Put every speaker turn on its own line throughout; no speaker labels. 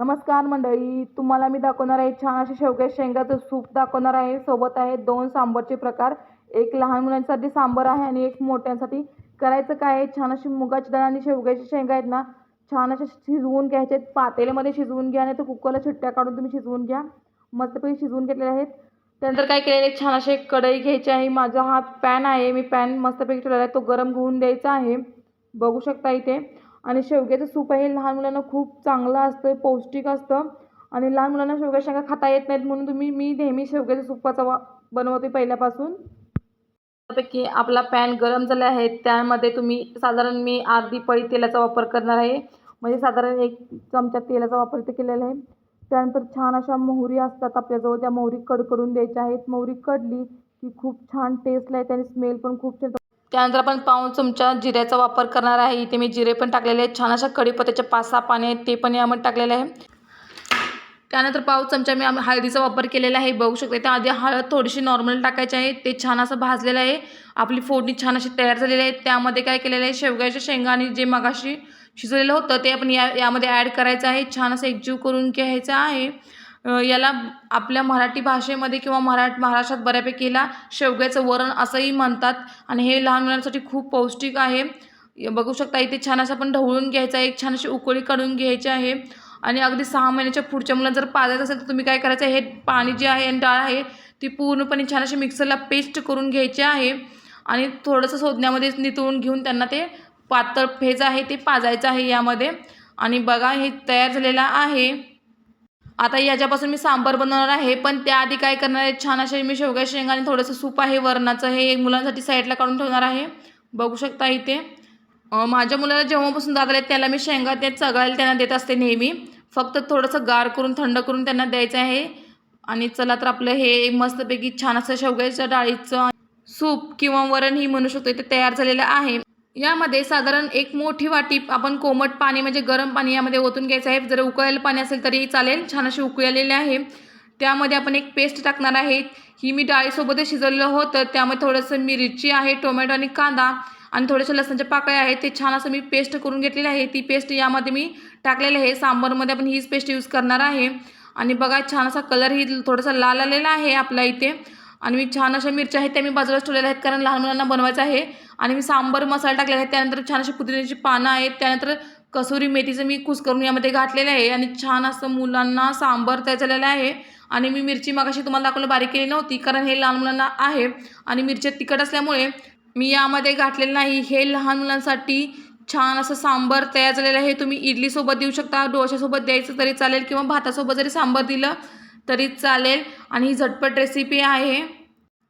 नमस्कार मंडळी तुम्हाला मी दाखवणार आहे छान असे शेवग्याच्या शेंगाचं सूप दाखवणार आहे. सोबत आहे दोन सांबरचे प्रकार. एक लहान मुलांसाठी सांबर आहे आणि एक मोठ्यांसाठी. करायचं काय आहे? छान अशी मुगाची डाळ आणि शेवग्याची शेंगा आहेत ना छान अशा शिजवून घ्यायचे आहेत. पातेल्यामध्ये शिजवून घ्या नाही तर कुकरला छिट्ट्या काढून तुम्ही शिजवून घ्या. मस्तपैकी शिजवून घेतलेले आहेत. त्यानंतर काय केलेले आहे? छान असे कढई घ्यायची आहे. माझा हा पॅन आहे. मी पॅन मस्तपैकी ठेवलेला आहे. तो गरम होऊन द्यायचा आहे. बघू शकता इथे. आणि शेवग्याचं सूप आहे लहान मुलांना खूप चांगलं असतं पौष्टिक असतं. आणि लहान मुलांना शेवग्या शेंगा खाता येत नाहीत म्हणून तुम्ही मी नेहमी शेवग्याच्या सूपाचा वा बनवते पहिल्यापासून. त्यापैकी आपला पॅन गरम झाला आहे त्यामध्ये तुम्ही साधारण मी अर्धी पळी तेलाचा वापर करणार आहे. म्हणजे साधारण एक चमचा तेलाचा वापर इथे केलेला आहे. त्यानंतर छान अशा मोहरी असतात आपल्याजवळ त्या मोहरी कडकडून द्यायच्या आहेत. मोहरी कडली की खूप छान टेस्टला आहे त्याने स्मेल पण खूप छान त्यानंतर आपण पाऊण चमचा जिऱ्याचा वापर करणार आहे. इथे मी जिरे पण टाकलेले आहेत. छान अशा कढीपत्त्याचे पाच सहा पाने आहेत. ते पण यामध्ये टाकलेले आहे. त्यानंतर पाव चमचा मी हळदीचा वापर केलेला आहे. बघू शकते त्याआधी हळद थोडीशी नॉर्मल टाकायची आहे. ते छान असं भाजलेलं आहे. आपली फोडणी छान अशी तयार झालेली आहे. त्यामध्ये काय केलेलं आहे? शेवग्याच्या शेंगा आणि जे मगाशी शिजलेलं होतं ते आपण या यामध्ये ॲड करायचं आहे. छान असं एकजीव करून घ्यायचं आहे. याला आपल्या मराठी भाषेमध्ये किंवा मरा महाराष्ट्रात बऱ्यापैकी याला शेवग्याचं वरण असंही म्हणतात. आणि हे लहान मुलांसाठी खूप पौष्टिक आहे. बघू शकता इथे छान असं आपण ढवळून घ्यायचं आहे. एक छान अशी उकळी काढून घ्यायची आहे. आणि अगदी सहा महिन्याच्या पुढच्या मुलांना जर पाजायचं असेल तर तुम्ही काय करायचं आहे? हे पाणी जे आहे आणि डाळ आहे ती पूर्णपणे छान अशी मिक्सरला पेस्ट करून घ्यायची आहे. आणि थोडंसं सोदण्यामध्ये नितळून घेऊन त्यांना ते पातळ फेज आहे ते पाजायचं आहे यामध्ये. आणि बघा हे तयार झालेलं आहे. आता याच्यापासून मी सांबार बनवणार आहे पण त्याआधी काय करणार आहे छान असे मी शेवग्या शेंगा आणि थोडंसं सूप आहे वरणाचं हे मुलांसाठी साईडला काढून ठेवणार आहे. बघू शकता इथे. माझ्या मुलाला जेव्हापासून दादा आहेत त्याला मी शेंगा ते चघळायला त्यांना देत असते नेहमी. फक्त थोडंसं गार करून थंड करून त्यांना द्यायचं आहे. आणि चला तर आपलं हे एक मस्तपैकी छान असं शेवग्याच्या डाळीचं सूप किंवा वरण ही म्हणू शकतो इथे तयार झालेलं आहे. यामध्ये साधारण एक मोठी वाटी आपण कोमट पाणी म्हणजे गरम पाणी यामध्ये ओतून घ्यायचं आहे. जर उकळलेलं पाणी असेल तरी चालेल. छान अशी उकळलेले आहे. त्यामध्ये आपण एक पेस्ट टाकणार आहे. ही मी डाळीसोबतच शिजवलेलं होतं. त्यामध्ये थोडंसं मिरची आहे टोमॅटो आणि कांदा आणि थोडेसे लसणाच्या पाकळ्या आहेत. ते छान असं मी पेस्ट करून घेतलेली आहे. ती पेस्ट यामध्ये मी टाकलेली आहे. सांबारमध्ये आपण हीच पेस्ट यूज करणार आहे. आणि बघा छान असा कलर ही थोडासा लाल आलेला आहे आपल्या इथे. आणि मी छान अशा मिरच्या आहेत त्या मी बाजूलाच ठेवलेल्या आहेत कारण लहान मुलांना बनवायचं आहे. आणि मी सांबर मसाला टाकलेला आहे. त्यानंतर छान अशी पुदिन्याची पानं आहेत. त्यानंतर कसुरी मेथीचं मी कुस करून यामध्ये घातलेलं आहे. आणि छान असं मुलांना सांबर तयार झालेलं आहे. आणि मी मिरची मगाशी तुम्हाला दाखवलं बारीक केली नव्हती कारण हे लहान मुलांना आहे. आणि मिरच्या तिखट असल्यामुळे मी यामध्ये घातलेलं नाही. हे लहान मुलांसाठी छान असं सांबर तयार झालेलं आहे. तुम्ही इडलीसोबत देऊ शकता डोशासोबत द्यायचं तरी चालेल किंवा भातासोबत जरी सांबर दिलं तरी चालेल. आणि ही झटपट रेसिपी आहे.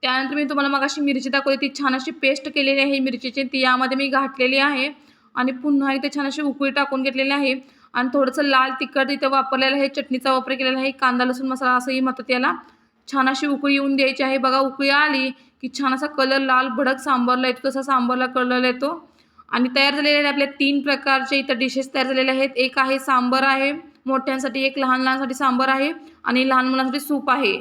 त्यानंतर मी तुम्हाला मग अशी मिरची दाखवली ती छान अशी पेस्ट केलेली आहे. मिरचीची ती यामध्ये मी घातलेली आहे. आणि पुन्हा इथे छान अशी उकळी टाकून घेतलेली आहे. आणि थोडंसं लाल तिखट इथं वापरलेलं आहे. चटणीचा वापर केलेला आहे. कांदा लसूण मसाला असंही म्हणतात याला. छान अशी उकळी येऊन द्यायची आहे. बघा उकळी आली की छान असा कलर लाल भडक सांबारला येतो. तसा सांबारला कलर येतो. आणि तयार झालेले आपल्या तीन प्रकारचे इथं डिशेस तयार झालेले आहेत. एक आहे सांबर आहे. मोठ्यांसाठी एक लहान लहानसाठी सांबर आहे आणि लहान मुलांसाठी सूप आहे.